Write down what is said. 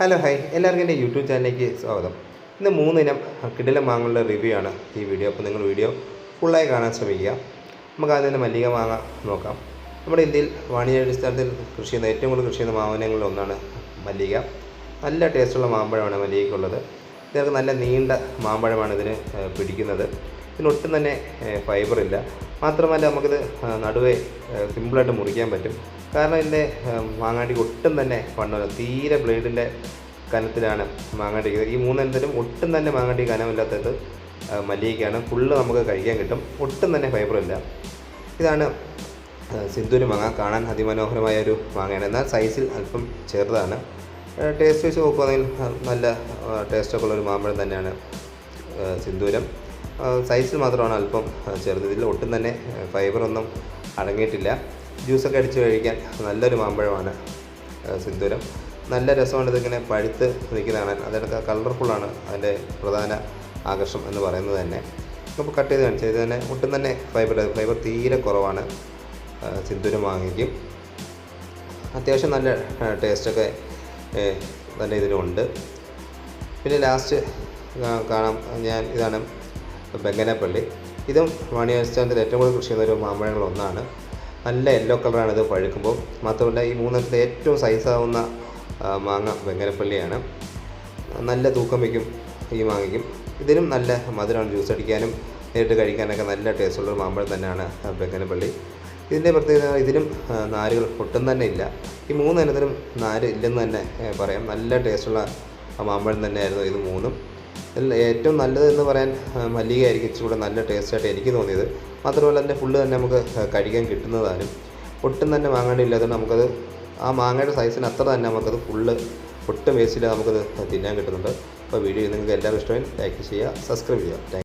Hello hi എല്ലാവർക്കും എന്റെ YouTube ചാനലിലേക്ക് സ്വാഗതം. ഇന്ന് മൂന്നിനം കിടിലം മാങ്ങകളുടെ റിവ്യൂ ആണ് ഈ വീഡിയോ അപ്പോൾ നിങ്ങൾ വീഡിയോ ഫുള്ളായി കാണാൻ ശ്രമിക്കുക. നമുക്ക് ആദ്യം തന്നെ മല്ലിക മാങ്ങ നോക്കാം. നമ്മുടെ ഇന്ത്യയിൽ വാണിജ്യാടിസ്ഥാനത്തിൽ കൃഷി ചെയ്യുന്ന ഏറ്റവും കൂടുതൽ കൃഷി ചെയ്യുന്ന മാവനങ്ങളിൽ ഒന്നാണ് മല്ലിക. നല്ല ടേസ്റ്റുള്ള മാമ്പഴമാണ് മല്ലികയ്ക്കുള്ളത്. ഇതൊക്കെ നല്ല നീണ്ട മാമ്പഴമാണ് ഇതിന് പിടിക്കുന്നത്. ഇതിന് ഒട്ടും തന്നെ ഫൈബർ ഇല്ല. മാത്രമല്ല നമുക്കിത് നടുവേ സിമ്പിളായിട്ട് മുറിക്കാൻ പറ്റും. കാരണം ഇതിന്റെ മാങ്ങാട്ടിക്ക് ഒട്ടും തന്നെ വണ്ണമില്ല തീരെ ബ്ലേഡിന്റെ കനത്തിലാണ് മാങ്ങാട്ടിക്ക് ഈ മൂന്നെണ്ണത്തിലും ഒട്ടും തന്നെ മാങ്ങാട്ടി കനമില്ലാത്തത് ആ, മല്ലികയ്ക്കാണ് ഫുള്ള് നമുക്ക് കഴിക്കാൻ കിട്ടും. ഒട്ടും തന്നെ ഫൈബർ ഇല്ല. ഇതാണ് സിന്ദൂരി മാങ്ങ. കാണാൻ അതിമനോഹരമായ ഒരു മാങ്ങയാണ്. എന്നാൽ സൈസിൽ അല്പം ചെറുതാണ്. ടേസ്റ്റ് വെച്ച് നോക്കുകയാണെങ്കിൽ നല്ല ടേസ്റ്റൊക്കെ ഉള്ളൊരു മാമ്പഴം തന്നെയാണ് സിന്ദൂരം ആ, സൈസിൽ മാത്രമാണ് അല്പം ചെറുത്. ഇതിൽ ഒട്ടും തന്നെ ഫൈബറൊന്നും അടങ്ങിയിട്ടില്ല. ജ്യൂസൊക്കെ അടിച്ച് കഴിക്കാൻ നല്ലൊരു മാമ്പഴമാണ് സിന്ദൂരം. നല്ല രസമാണ് ഇതിങ്ങനെ പഴുത്ത് നിൽക്കുന്ന കാണാൻ. അതിനൊക്കെ കളർഫുള്ളാണ് അതിന്റെ പ്രധാന ആകർഷം എന്ന് പറയുന്നത് തന്നെ. നമുക്ക് കട്ട് ചെയ്ത് കാണിച്ചത് തന്നെ ഒട്ടും തന്നെ ഫൈബർ ഫൈബർ തീരെ കുറവാണ് സിന്ദൂരം വാങ്ങിക്കും. അത്യാവശ്യം നല്ല ടേസ്റ്റൊക്കെ നല്ല ഇതിലുണ്ട്. പിന്നെ ലാസ്റ്റ് കാണാം. ഞാൻ ഇതാണ് ബെങ്കനപ്പള്ളി ഇതും വാണിയാസ്ഥാനത്തിൽ ഏറ്റവും കൂടുതൽ കൃഷി ചെയ്യുന്ന ഒരു മാമ്പഴങ്ങൾ ഒന്നാണ്. നല്ല യെല്ലോ കളറാണ് ഇത് പഴുക്കുമ്പോൾ. മാത്രമല്ല ഈ മൂന്നത്തെ ഏറ്റവും സൈസാവുന്ന മാങ്ങ ബെങ്ങനപ്പള്ളിയാണ് നല്ല തൂക്കം വയ്ക്കും ഈ മാങ്ങയ്ക്കും. ഇതിനും നല്ല മധുരമാണ് ജ്യൂസ് അടിക്കാനും നേരിട്ട് കഴിക്കാനൊക്കെ നല്ല ടേസ്റ്റുള്ള ഒരു മാമ്പഴം തന്നെയാണ് ബെങ്ങനപ്പള്ളി ഇതിന്റെ പ്രത്യേകത ഇതിനും നാരുകൾ ഒട്ടും തന്നെ ഇല്ല. ഈ മൂന്ന് ഇനത്തിനും നാര് ഇല്ലെന്ന് തന്നെ പറയാം. നല്ല ടേസ്റ്റുള്ള മാമ്പഴം തന്നെയായിരുന്നു ഇത് മൂന്നും. ഇതിൽ ഏറ്റവും നല്ലത് എന്ന് പറയാൻ മല്ലിക ആയിരിക്കും ഇച്ചിരി കൂടെ നല്ല ടേസ്റ്റായിട്ട് എനിക്ക് തോന്നിയത്. മാത്രമല്ല അതിന്റെ ഫുള്ള് തന്നെ നമുക്ക് കഴിക്കാൻ കിട്ടുന്നതാനും ഒട്ടും തന്നെ മാങ്ങാണ്ടി ഇല്ലാത്തതുകൊണ്ട് നമുക്കത് ആ മാങ്ങയുടെ സൈസിന് അത്ര തന്നെ നമുക്കത് ഫുള്ള് ഒട്ടും വേസ്റ്റില്ല നമുക്കത് തിന്നാൻ കിട്ടുന്നുണ്ട്. അപ്പോൾ വീഡിയോ നിങ്ങൾക്ക് എല്ലാവരും ഇഷ്ടമായി. ലൈക്ക് ചെയ്യുക സബ്സ്ക്രൈബ് ചെയ്യുക.